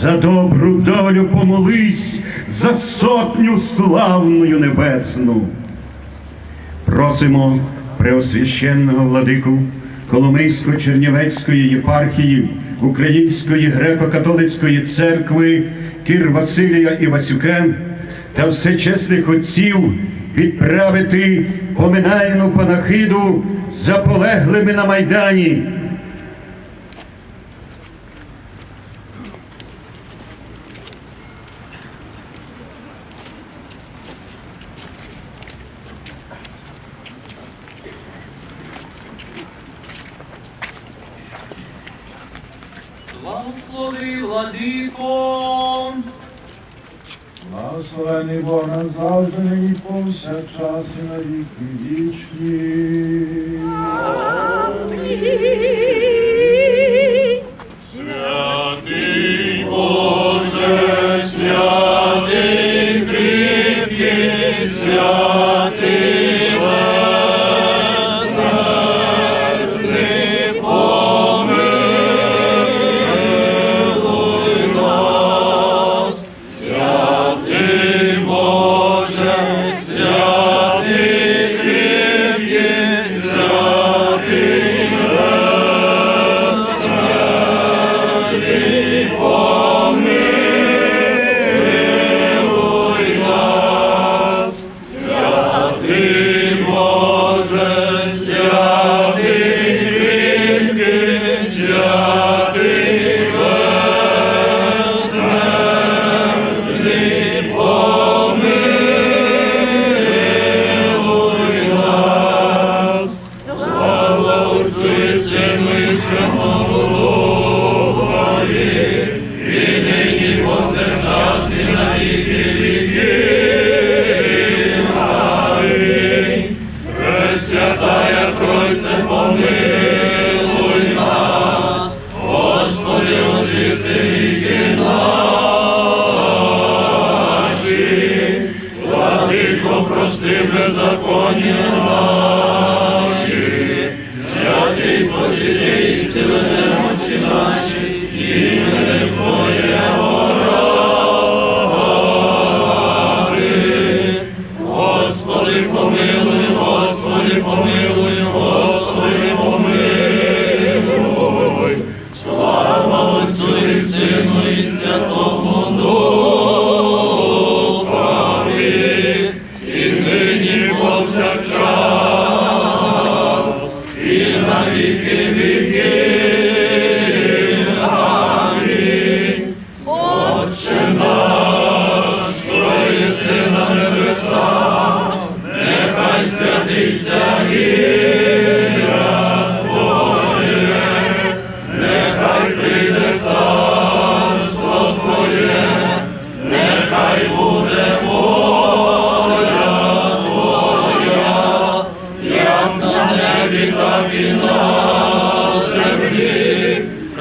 За добру долю помолись, за сотню славною небесну. Просимо Преосвященного владику Коломийсько-Чернівецької єпархії Української греко-католицької церкви Кір Василія Івасюка та всечесних отців відправити поминальну панахиду за полеглими на Майдані. Благослови, владико, Благословений Бог назавжди, нині повсякчас і на віки вічні. Panie.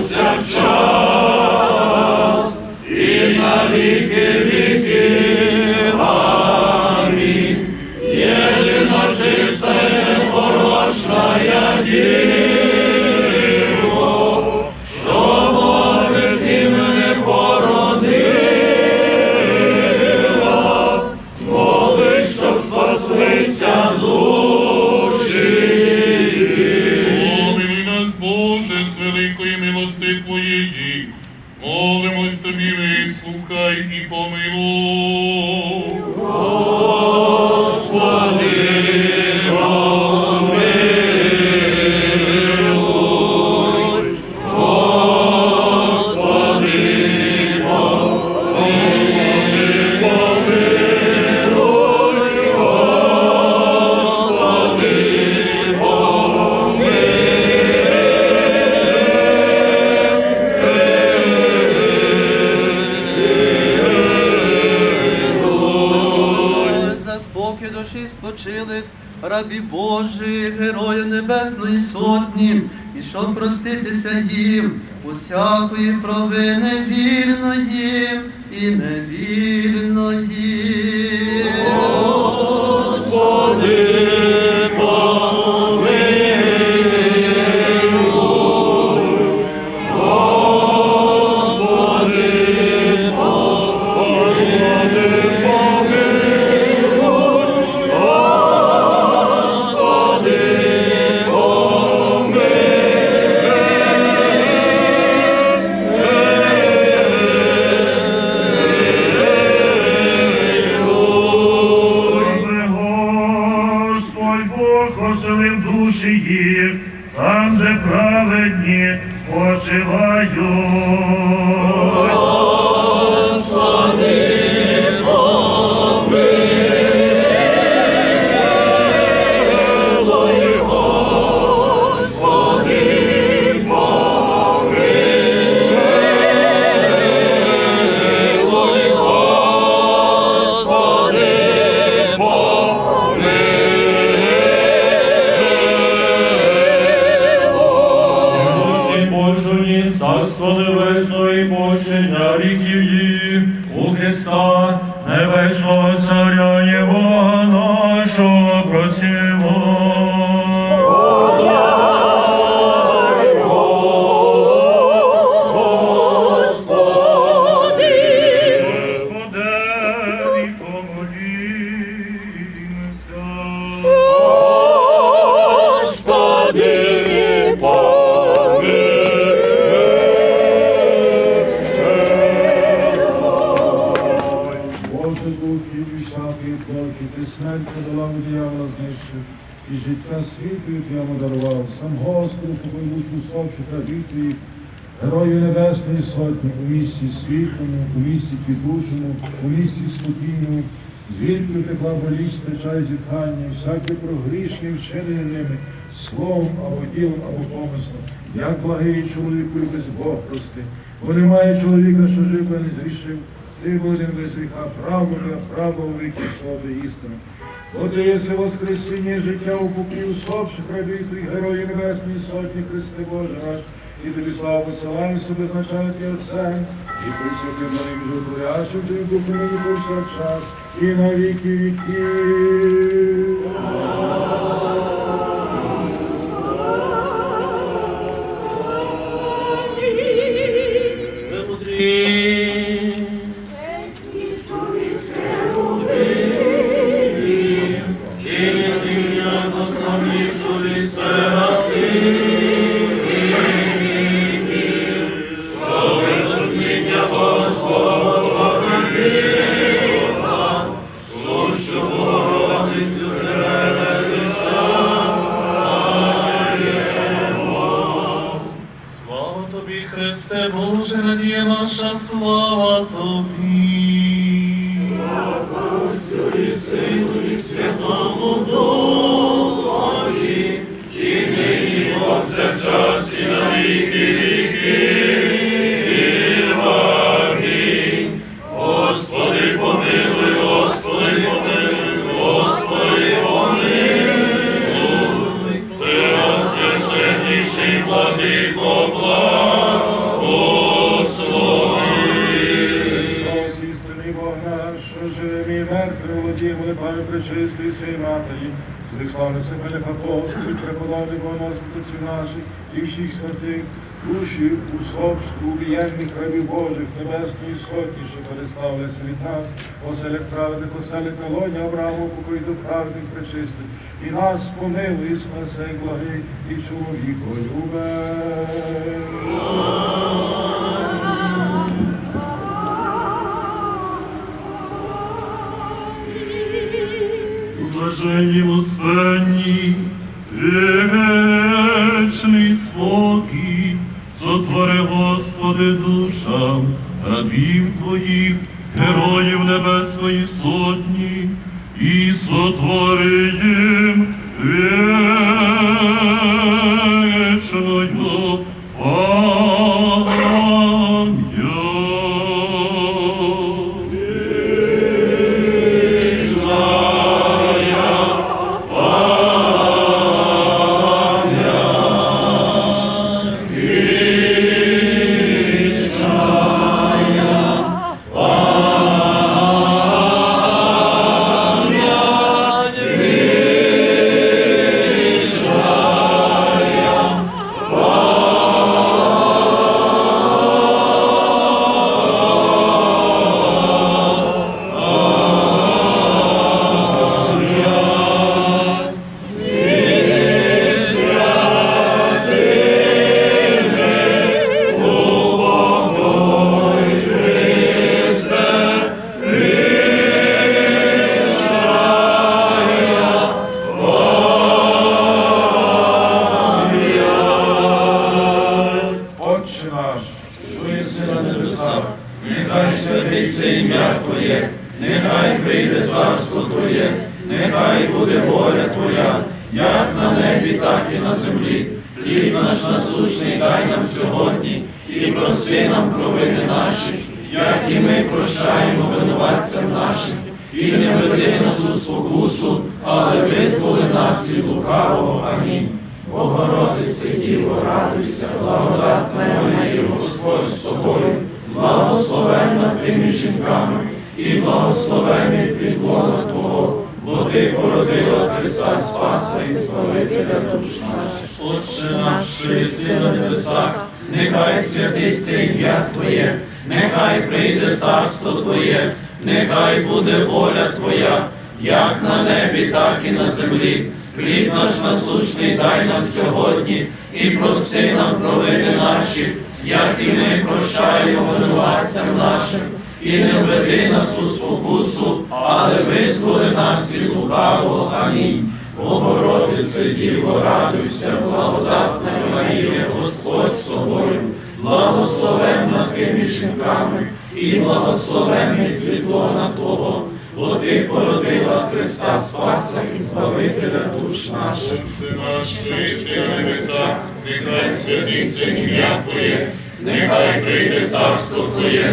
повсякчас твоїх, Герою Небесної Сотні, у місті світлому, у місті квітучому, у місті спокійному, звідки текла болість, печаль зітхання, всяке прогрішне вчинення ними, словом або ділом, або помислом, як благий чоловіку і без Бог прости, бо немає чоловіка, що жив би не зрішив, ти один без гріха, правда, правда у віки слово істину. Єси воскресіння і життя у купі усопших рабів твій герої Небесної Сотні, Христи Боже наш, і тобі славу посилаємо себе значально Ти Отцем, і присвятим на ним животворящим Ти духом нині повсякчас, і на віки віків. Господи, помилуй, Господи, помилуй, Господи, помилуй, ти освященніший владико, благослови. Слав істини Бога, що живі і мертві, володіє, молитвами причисти сій матері, Слава себе, апостолів, преподавлі Бога нас, наших і всіх святих, душі усопств, убієнних рабів Божих, небесної сотні, що переславляться від нас, оселях праведних, оселях мелоні, Аврааму, покої до праведних пречистих, і нас помилуй, і спаси, благий, і чоловіко любе. Ім'я і благословений підлона Твого, бо ти породила Христа Спаса і Збавителя душ наших. Отче наш, що єси на небесах, нехай святиться ім'я Твоє, нехай прийде царство Твоє, нехай буде воля Твоя, як на небі, так і на землі. Хліб наш насущний дай нам сьогодні, і прости нам провини наші, як і ми прощаємо винуватцям нашим, і не введи нас у спокусу, але визволи нас від лукавого. Амінь. Богородице, Діво, радуйся, благодатна Марія, Господь з тобою, благословенна ти між жінками, і благословенний плідлона Твого, бо ти породила Христа Спаса і Збавителя душ наших. на небесах, нехай святиться ім'я Твоє, нехай прийде царство Твоє,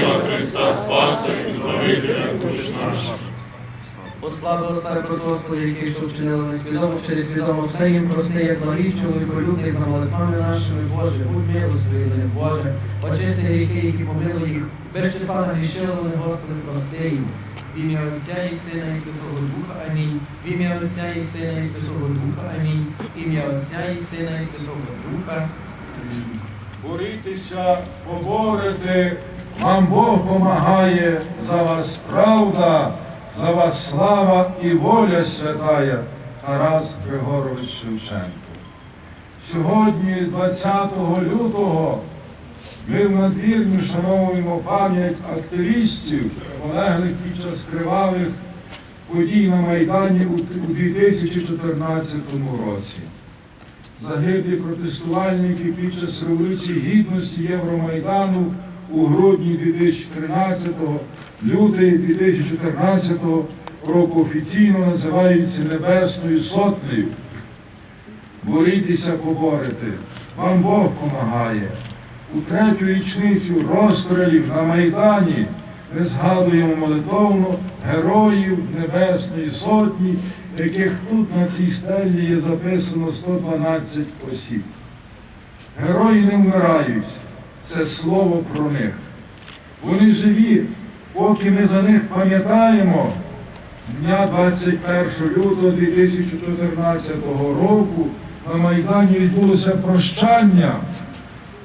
ти Христа Спаса і Збавителя душ наших. Послави остави про Господи, який що вчинили несвідомо, через свідомо все їм прости, як благий чоловіколюбний, за молитвами нашими, Боже, будь милостивий, Боже, очисти гріхи, які помилуй їх, без числа нагрішили вони, Господи, прости їм. В ім'я Отця і Сина і Святого Духа, Амінь. В ім'я Отця і Сина і Святого Духа, Амінь. В ім'я Отця і Сина і Святого Духа, Амінь. Борітеся, поборете, вам Бог помагає, за вас правда, за вас слава і воля святая, Тарас Григорович Шевченко. Сьогодні, 20 лютого, ми в надвірні вшановуємо пам'ять активістів, полеглих під час кривавих подій на Майдані у 2014 році загиблі протестувальники під час Революції Гідності Євромайдану у грудні 2013, лютий 2014 року офіційно називаються Небесною Сотнею. Борітеся поборете, вам Бог помагає. У третю річницю розстрілів на Майдані ми згадуємо молитовно героїв Небесної Сотні, яких тут на цій стелі є записано 112 осіб. Герої не вмирають, це слово про них. Вони живі, поки ми за них пам'ятаємо. Дня 21 лютого 2014 року на Майдані відбулося прощання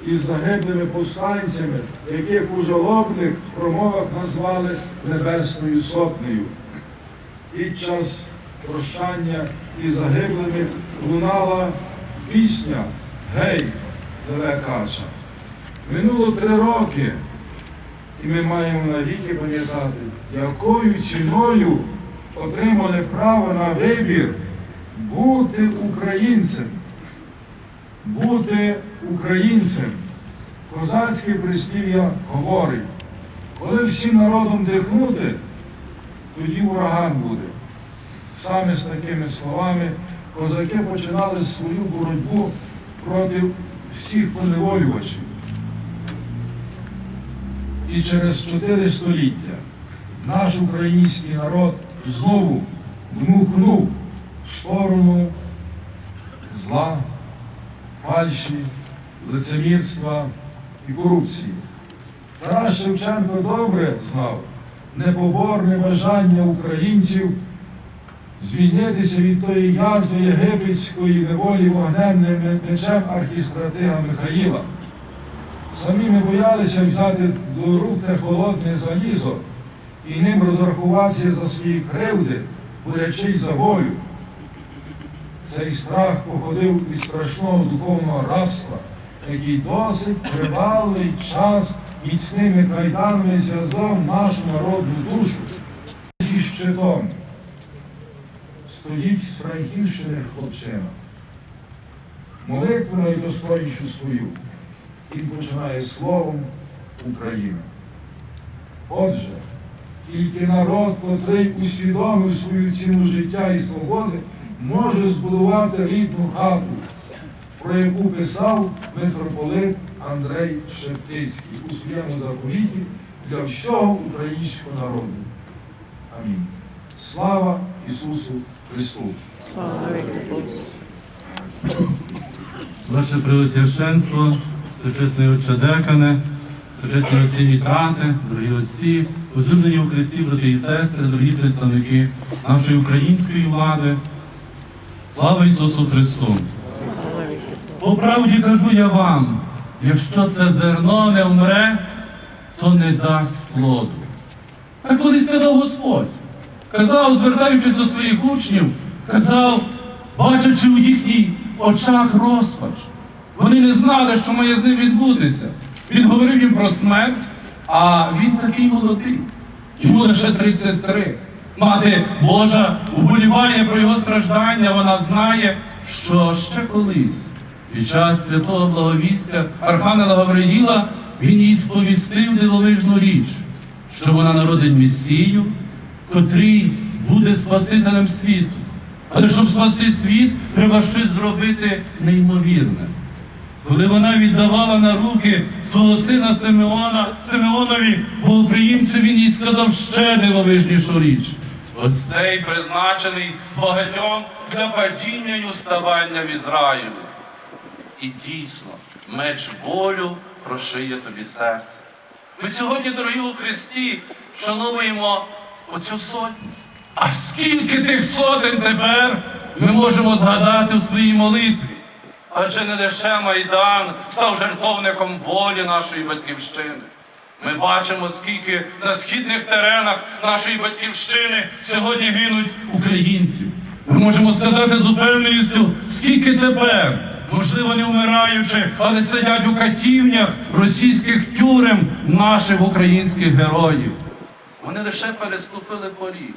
із загиблими повстанцями, яких у жалобних промовах назвали Небесною Сотнею. Під час прощання із загиблими лунала пісня Гей, Кача. Минуло три роки, і ми маємо навіки пам'ятати, якою ціною отримали право на вибір бути українцем. Бути українцем. Козацьке прислів'я говорить, коли всім народом дихнути, тоді ураган буде. Саме з такими словами козаки починали свою боротьбу проти всіх поневолювачів. І через чотири століття наш український народ знову дмухнув в сторону зла, фальші, лицемірства і корупції. Тарас Шевченко добре знав непоборне бажання українців звільнитися від тої язви єгипетської неволі вогненним мечем архістратига Михаїла. Самі ми боялися взяти до рук те холодне залізо і ним розрахуватися за свої кривди, борячись за волю. Цей страх походив від страшного духовного рабства, який досить тривалий час міцними кайданами зв'язав нашу народну душу. Зі щитом стоїть з Франківщини хлопчина. Молитву найдостойнішу свою. Він починає словом України. Отже, тільки народ, котрий усвідомив свою ціну життя і свободи, може збудувати рідну хату, про яку писав митрополит Андрей Шептицький у своєму заповіті для всього українського народу. Амінь. Слава Ісусу Христу! Ваше Преосвященство, Всечесний Отче Декане, Всечесні отці Нітрати, дорогі отці, возлюблені у Христі, брати і сестри, дорогі представники нашої української влади. Слава Ісусу Христу! По правді кажу я вам, якщо це зерно не вмре, то не дасть плоду. Так колись сказав Господь. Казав, звертаючись до своїх учнів, казав, бачачи у їхніх очах розпач. Вони не знали, що має з ним відбутися. Він говорив їм про смерть, а він такий молодий. Йому лише 33. Мати Божа вболіває про його страждання, вона знає, що ще колись, під час святого благовістя Архангела Гавриїла, він їй сповістив дивовижну річ, що вона народить Месію, котрий буде Спасителем світу. Але щоб спасти світ, треба щось зробити неймовірне. Коли вона віддавала на руки свого сина Симеона, Симеонові, богоприємцю, він їй сказав ще дивовижнішу річ. Ось цей призначений багатьом для падіння й уставання в Ізраїлі. І дійсно, меч болю прошиє тобі серце. Ми сьогодні, дорогі у Христі, вшановуємо оцю сотню. А скільки тих сотень тепер ми можемо згадати в своїй молитві? Адже не лише Майдан став жертовником волі нашої батьківщини. Ми бачимо, скільки на східних теренах нашої батьківщини сьогодні гинуть українців. Ми можемо сказати з упевненістю, скільки тепер, можливо, не вмираючи, але сидять у катівнях російських тюрем наших українських героїв. Вони лише переступили поріг,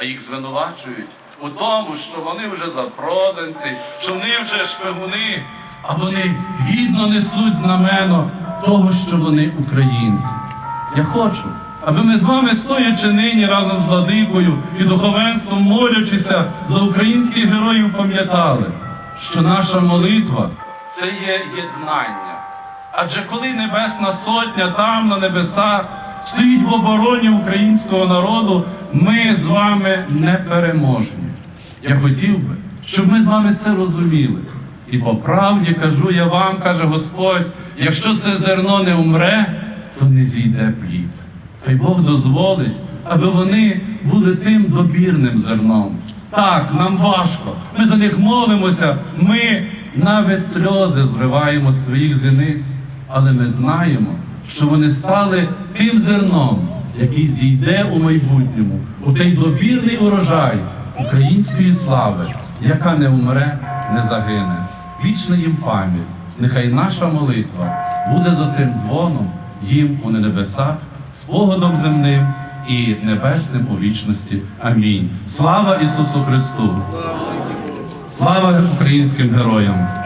а їх звинувачують у тому, що вони вже запроданці, що вони вже шпигуни, а вони гідно несуть знамено того, що вони українці. Я хочу, аби ми з вами, стоячи нині разом з владикою і духовенством, молячися за українських героїв, пам'ятали, що наша молитва це є єднання. Адже коли Небесна Сотня там на небесах стоїть в обороні українського народу, ми з вами не переможні. Я хотів би, щоб ми з вами це розуміли. І по правді кажу я вам, каже Господь, якщо це зерно не умре, то не зійде плід. Хай Бог дозволить, аби вони були тим добірним зерном. Так, нам важко. Ми за них молимося. Ми навіть сльози зриваємо з своїх зіниць, але ми знаємо, що вони стали тим зерном, який зійде у майбутньому, у той добірний урожай української слави, яка не умре, не загине. Вічна їм пам'ять. Нехай наша молитва буде за цим дзвоном їм у небесах, спогадом земним і небесним у вічності. Амінь. Слава Ісусу Христу! Слава українським героям!